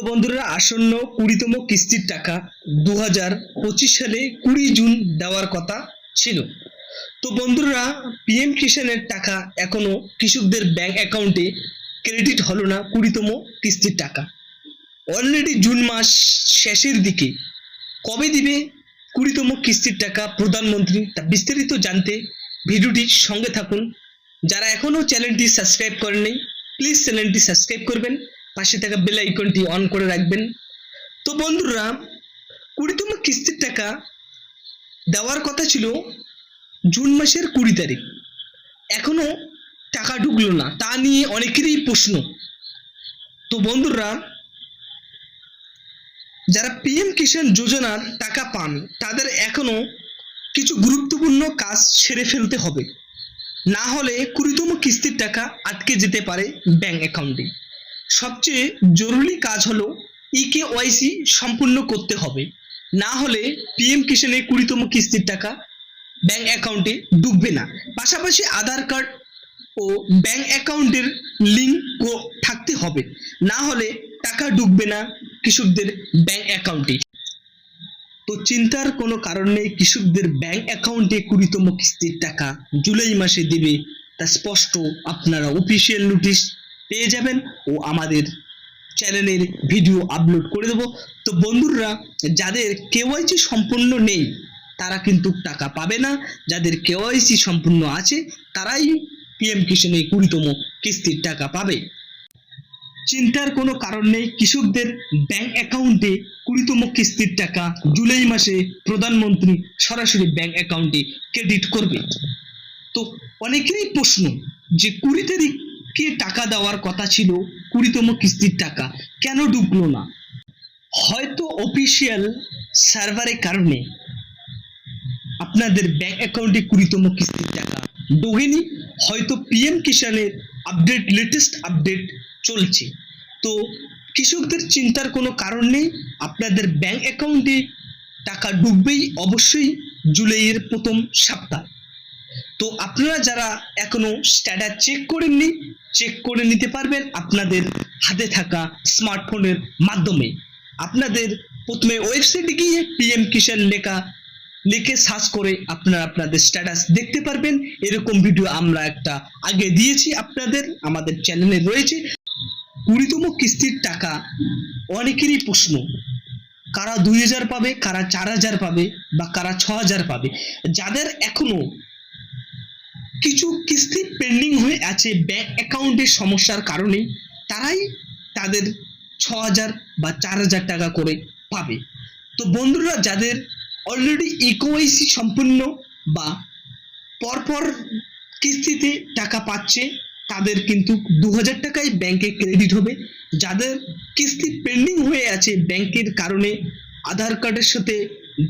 তো বন্ধুরা আসন্ন কুড়িতম কিস্তির টাকা দু হাজার পঁচিশ সালে কুড়ি জুন দেওয়ার কথা ছিল। তো বন্ধুরা পিএম কিষানের টাকা এখনও কৃষকদের ব্যাংক অ্যাকাউন্টে ক্রেডিট হলো না কুড়িতম কিস্তির টাকা। অলরেডি জুন মাস শেষের দিকে কবে দিবে কুড়িতম কিস্তির টাকা প্রধানমন্ত্রী তা বিস্তারিত জানতে ভিডিওটির সঙ্গে থাকুন। যারা এখনও চ্যানেলটি সাবস্ক্রাইব করেননি প্লিজ চ্যানেলটি সাবস্ক্রাইব করবেন। পাশে থাকা বেল আইকনটি অন করে রাখবেন। তো বন্ধুরা, কুড়িতম কিস্তির টাকা দেওয়ার কথা ছিল জুন মাসের কুড়ি তারিখ। এখনও টাকা ঢুকলো না, তা নিয়ে অনেকেরই প্রশ্ন। তো বন্ধুরা, যারা পিএম কিষাণ যোজনার টাকা পান, তাদের এখনও কিছু গুরুত্বপূর্ণ কাজ সেরে ফেলতে হবে। না হলে কুড়িতম কিস্তির টাকা আটকে যেতে পারে ব্যাংক অ্যাকাউন্টে সবচেয়ে জরুরি কাজ হলো ইকে ওয়াইসি সম্পূর্ণ করতে হবে। না হলে পিএম কিষাণের কুড়িতম কিস্তির টাকা ব্যাংক অ্যাকাউন্টে ঢুকবে না। পাশাপাশি আধার কার্ড ও ব্যাংক অ্যাকাউন্টের লিঙ্ক থাকতে হবে। না হলে টাকা ঢুকবে না কৃষকদের ব্যাংক অ্যাকাউন্টে তো চিন্তার কোনো কারণ নেই, কৃষকদের ব্যাংক অ্যাকাউন্টে কুড়িতম কিস্তির টাকা জুলাই মাসে দেবে। তা স্পষ্ট, আপনারা অফিসিয়াল নোটিশ পেয়ে যাবেন। ও আমাদের চ্যানেলের ভিডিও আপলোড করে দেবো। তো বন্ধুরা, যাদের কেওয়াইসি সম্পূর্ণ নেই, তারা কিন্তু টাকা পাবে না। যাদের কেওয়াইসি সম্পূর্ণ আছে, তারাই পিএম কিষাণে কুড়িতম কিস্তির টাকা পাবে। চিন্তার কোনো কারণ নেই, কৃষকদের ব্যাংক অ্যাকাউন্টে কুড়িতম কিস্তির টাকা জুলাই মাসে প্রধানমন্ত্রী সরাসরি ব্যাংক অ্যাকাউন্টে ক্রেডিট করবে। তো অনেকেরই প্রশ্ন যে কুড়ি তারিখে টাকা দেওয়ার কথা ছিল? কুড়িতম কিস্তির টাকা। কেন ঢুকলো না? হয়তো অফিসিয়াল সার্ভারের কারণে আপনাদের ব্যাংক অ্যাকাউন্টে কুড়িতম কিস্তির টাকা। ঢোকেনি হয়তো পিএম কিষানের আপডেট লেটেস্ট আপডেট চলছে। তো কৃষকদের চিন্তার কোনো কারণ নেই। আপনাদের ব্যাংক অ্যাকাউন্টে টাকা ঢুকবেই অবশ্যই জুলাইয়ের প্রথম সপ্তাহ। তো আপনারা যারা এখনও স্ট্যাটাস চেক করেননি চেক করে নিতে পারবেন আপনাদের হাতে থাকা স্মার্টফোনের মাধ্যমে। আপনাদের প্রথমে ওয়েবসাইটে গিয়ে পিএম কিষাণ লেখা, লিখে সার্চ করে আপনারা আপনাদের স্ট্যাটাস দেখতে পারবেন। এরকম ভিডিও আমরা একটা আগে দিয়েছি আপনাদের, আমাদের চ্যানেলে রয়েছে। কুড়িতম কিস্তির টাকা অনেকেরই প্রশ্ন, কারা দুই হাজার পাবে, কারা চার হাজার পাবে বা কারা ছ হাজার পাবে? যাদের এখনও কিছু কিস্তি পেন্ডিং হয়ে আছে ব্যাংক অ্যাকাউন্টের সমস্যার কারণে, তারাই তাদের ছ হাজার বা চার হাজার টাকা করে পাবে। তো বন্ধুরা, যাদের অলরেডি ইকোয়াইসি সম্পূর্ণ বা পরপর কিস্তিতে টাকা পাচ্ছে, তাদের কিন্তু দু হাজার টাকাই ব্যাংকে ক্রেডিট হবে। যাদের কিস্তি পেন্ডিং হয়ে আছে ব্যাংকের কারণে, আধার কার্ডের সাথে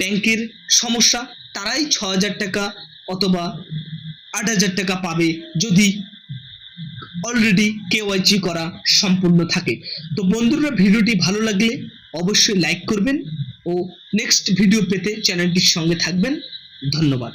ব্যাংকের সমস্যা, তারাই ছ হাজার টাকা অথবা আট হাজার টাকা পাবে যদি অলরেডি কেওয়াইসি করা সম্পূর্ণ থাকে। তো বন্ধুরা, ভিডিওটি ভালো লাগলে অবশ্যই লাইক করবেন ও নেক্সট ভিডিও পেতে চ্যানেলটির সঙ্গে থাকবেন। ধন্যবাদ।